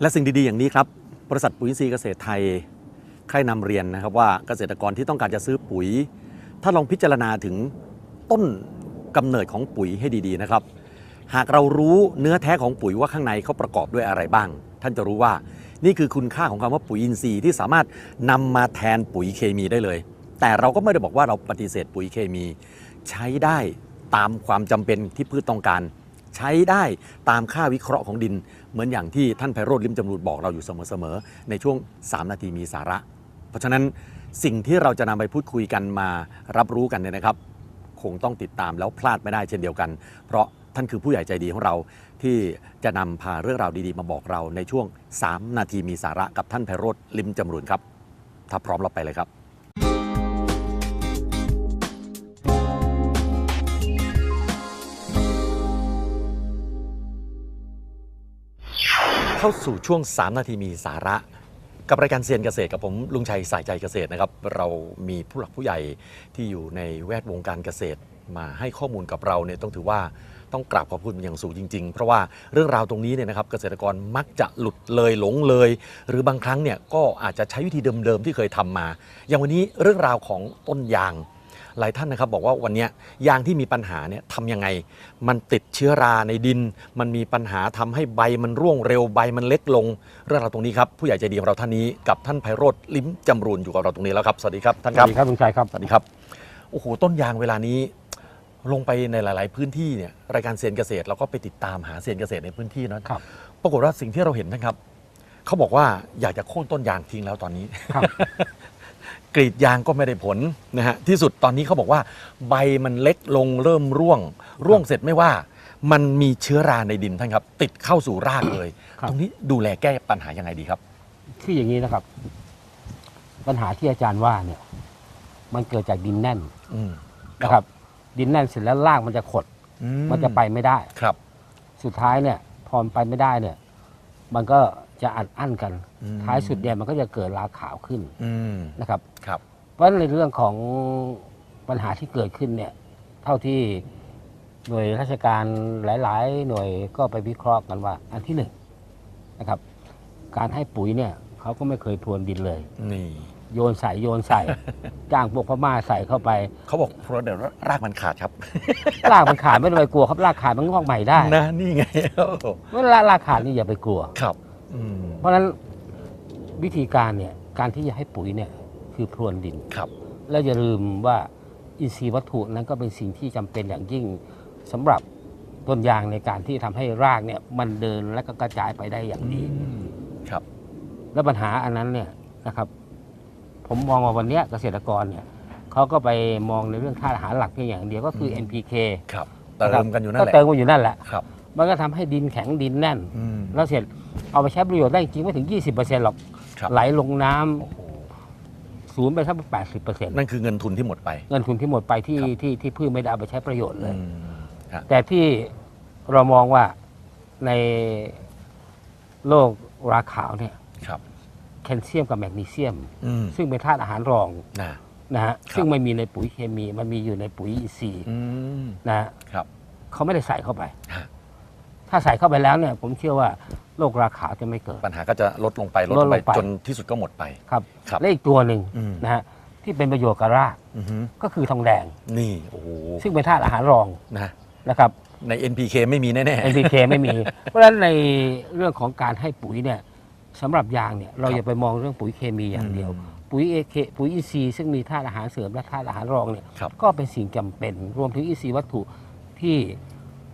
และสิ่งดีๆอย่างนี้ครับ บริษัทปุ๋ยอินซีเกษตรไทยใครนำเรียนนะครับว่าเกษตรกรที่ต้องการจะซื้อปุ๋ย ถ้าลองพิจารณาถึงต้นกำเนิดของปุ๋ยให้ดีๆนะครับ หากเรารู้เนื้อแท้ของปุ๋ยว่าข้างในเขาประกอบด้วยอะไรบ้าง ท่านจะรู้ว่านี่คือคุณค่าของคำว่าปุ๋ยอินทรีย์ที่สามารถนำมาแทนปุ๋ยเคมีได้เลย แต่เราก็ไม่ได้บอกว่าเราปฏิเสธปุ๋ยเคมี ใช้ได้ตามความจำเป็นที่พืชต้องการ ใช้ได้ตามค่าวิเคราะห์ของดิน เหมือนอย่างที่ท่านไพโรธลิมจำรูดบอกเราอยู่เสมอๆในช่วง 3 นาทีมีสาระ เพราะฉะนั้นสิ่งที่เราจะนำไปพูดคุยกันมารับรู้กันเนี่ยนะครับ คงต้องติดตามแล้วพลาดไม่ได้เช่นเดียวกัน เพราะท่านคือผู้ใหญ่ใจดีของเราที่จะนำพาเรื่องราวดีๆ มาบอกเราในช่วง 3 นาทีมีสาระกับท่านไพโรธลิมจำรูนครับ ถ้าพร้อมเราไปเลยครับ เข้าสู่ช่วง 3 นาทีมีสาระ กับรายการเซียนเกษตรกับผมลุงชัยสายใจเกษตรนะครับ เรามีผู้หลักผู้ใหญ่ที่อยู่ในแวดวงการเกษตรมาให้ข้อมูลกับเราเนี่ยต้องถือว่าต้องกราบขอบคุณอย่างสูงจริง ๆ เพราะว่าเรื่องราวตรงนี้เนี่ยนะครับเกษตรกรมักจะหลุดเลยหลงเลย หรือบางครั้งเนี่ยก็อาจจะใช้วิธีเดิมๆที่เคยทำมา อย่างวันนี้เรื่องราวของต้นยาง หลายท่านนะครับบอกว่าวันเนี้ยยางที่มีปัญหาเนี่ยทำยังไง มันติดเชื้อราในดิน มันมีปัญหาทำให้ใบมันร่วงเร็วใบมันเล็กลง เรื่องราวตรงนี้ครับผู้ใหญ่ใจดีของเราท่านนี้กับท่านไพโรธลิ้มจำรูนอยู่กับเราตรงนี้แล้วครับสวัสดีครับท่านสควัรับสดีครับลุงชัยครับสวัสดีครับโอ้โหต้นยางเวลานี้ลงไปในหลาย ๆ พื้นที่เนี่ยรายการเซียนเกษตรเราก็ไปติดตามหาเซียนเกษตรในพื้นที่นะครับปรากฏว่าสิ่งที่เราเห็นนะครับเขาบอกว่าอยากจะโค่นต้นยางทิ้งแล้วตอนนี้ครับ กรีดยางก็ไม่ได้ผลนะฮะที่สุดตอนนี้เขาบอกว่า ใบมันเล็กลงเริ่มร่วง ร่วงเสร็จไม่ว่า มันมีเชื้อราในดินท่านครับ ติดเข้าสู่รากเลย ครับ ตรงนี้ดูแลแก้ปัญหายังไงดีครับ คืออย่างนี้นะครับ ปัญหาที่อาจารย์ว่าเนี่ย มันเกิดจากดินแน่นอืมนะครับ ดินแน่นเสร็จแล้วรากมันจะขดอืมันจะไปไม่ได้ ครับ สุดท้ายเนี่ย พอมันไปไม่ได้เนี่ย มันก็จะอัดอั้นกัน อืมท้ายสุดเนี่ยมันก็จะเกิดราขาวขึ้นอืมนะครับ ครับ เพราะในเรื่องของปัญหาที่เกิดขึ้นเนี่ย เท่าที่หน่วยราชการหลาย ๆ หน่วยก็ไปวิเคราะห์กันว่า อันที่หนึ่งนะครับ การให้ปุ๋ยเนี่ยเขาก็ไม่เคยพรวนดินเลย นี่ โยนใส่โยนใส่ จ้างพวกพม่าใส่เข้าไป เขาบอกเพราะเดี๋ยวรากมันขาดครับ รากมันขาดไม่ต้องไปกลัวครับรากขาดมันงอกใหม่ได้นะนี่ไงโอ้โหเวลารากขาดนี่อย่าไปกลัวครับอืมเพราะฉะนั้นวิธีการเนี่ยการที่จะให้ปุ๋ยเนี่ยคือพรวนดินครับ แล้วอย่าลืมว่าอินทรีย์วัตถุนั้นก็เป็นสิ่งที่จำเป็นอย่างยิ่งสำหรับต้นยางในการที่ทำให้รากเนี่ยมันเดินและก็กระจายไปได้อย่างดีอืมครับ แล้วปัญหาอันนั้นเนี่ยนะครับ ผมมองว่าวันเนี้ยเกษตรกรเนี่ยเขาก็ไปมองในเรื่องธาตุอาหารหลักเพียงอย่างเดียวก็คืออืม NPK ครับเติมกันอยู่นั่นก็แหละเติมกันอยู่นั่นแหละครับ มันก็ทำให้ดินแข็งดินแน่นอืมแล้วเสร็จเอาไปใช้ประโยชน์ได้จริงไม่ถึง 20%หรอกครับไหลลงน้ำโอ้โหศูนย์ไปสักแปดสิบเปอร์เซ็นต์นั่นคือเงินทุนที่หมดไป เงินทุนที่หมดไปที่ครับที่ที่พืชไม่ได้เอาไปใช้ประโยชน์เลยอืมฮะแต่ที่เรามองว่าในโลกราขาวเนี่ยครับ แคลเซียมกับแมกนีเซียม อืมซึ่งเป็นธาตุอาหารรองนะ นะฮะครับ ซึ่งไม่มีในปุ๋ยเคมี มันมีอยู่ในปุ๋ยอินทรีย์อืมนะฮะครับ เขาไม่ได้ใส่เข้าไป ฮะ ถ้าใส่เข้าไปแล้วเนี่ย ผมเชื่อว่าโรคราขาวจะไม่เกิด ปัญหาก็จะลดลงไปลดลลดงลไปงไปจนที่สุดก็หมดไป ครับครับและอีกตัวหนึ่งอืม นะฮะที่เป็นประโยชน์กับรากอือฮึก็คือทองแดง นี่โอ้โหซึ่งเป็นธาตุอาหารรองนะนะครับ ใน NPK ไม่มีแน่ NPK ไม่มี เพราะฉะนั้นในเรื่องของการให้ปุ๋ยเนี่ย สำหรับยางเนี่ยเราครับอย่าไปมองเรื่องปุ๋ยเคมีๆอย่างเดียวมปุ๋ยเอเคปุ๋ยอินทรีย์ซึ่งมีธาตุอาหารเสริมและธาตุอาหารรองเนี่ยครับก็เป็นสิ่งจำเป็น รวมถึงอินทรีย์วัตถุที่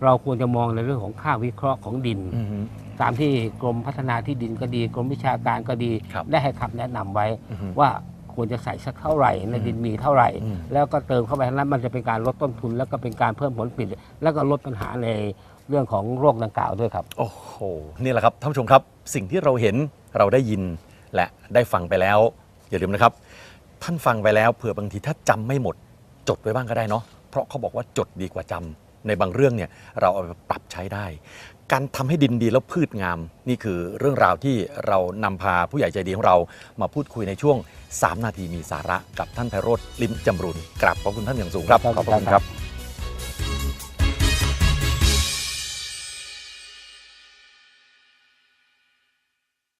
เราควรจะมองในเรื่องของค่าวิเคราะห์ของดินอือฮึตามที่กรมพัฒนาที่ดินก็ดี กรมวิชาการก็ดีครับได้ให้คำแนะนำไว้อือฮึว่าควรจะใส่สักเท่าไหร่ในดินมีเท่าไหร่อืมแล้วก็เติมเข้าไปทั้งนั้นมันจะเป็นการลดต้นทุน แล้วก็เป็นการเพิ่มผลผลิตแล้วก็ลดปัญหาในเรื่องของโรคดังกล่าวด้วยครับ โอ้โห นี่แหละครับท่านผู้ชมครับ สิ่งที่เราเห็นเราได้ยินและได้ฟังไปแล้ว อย่าลืมนะครับ ท่านฟังไปแล้วเผื่อบางทีถ้าจำไม่หมด จดไว้บ้างก็ได้เนาะเพราะเขาบอกว่าจดดีกว่าจำในบางเรื่องเนี่ยเราเอาไปปรับใช้ได้ การทำให้ดินดีแล้วพืชงาม นี่คือเรื่องราวที่เรานำพาผู้ใหญ่ใจดีของเรามาพูดคุยในช่วง 3 นาทีมีสาระกับท่านไพโรธลิมจำรุนกราบขอบคุณท่านอย่างสูงครับขอบพระคุณครับ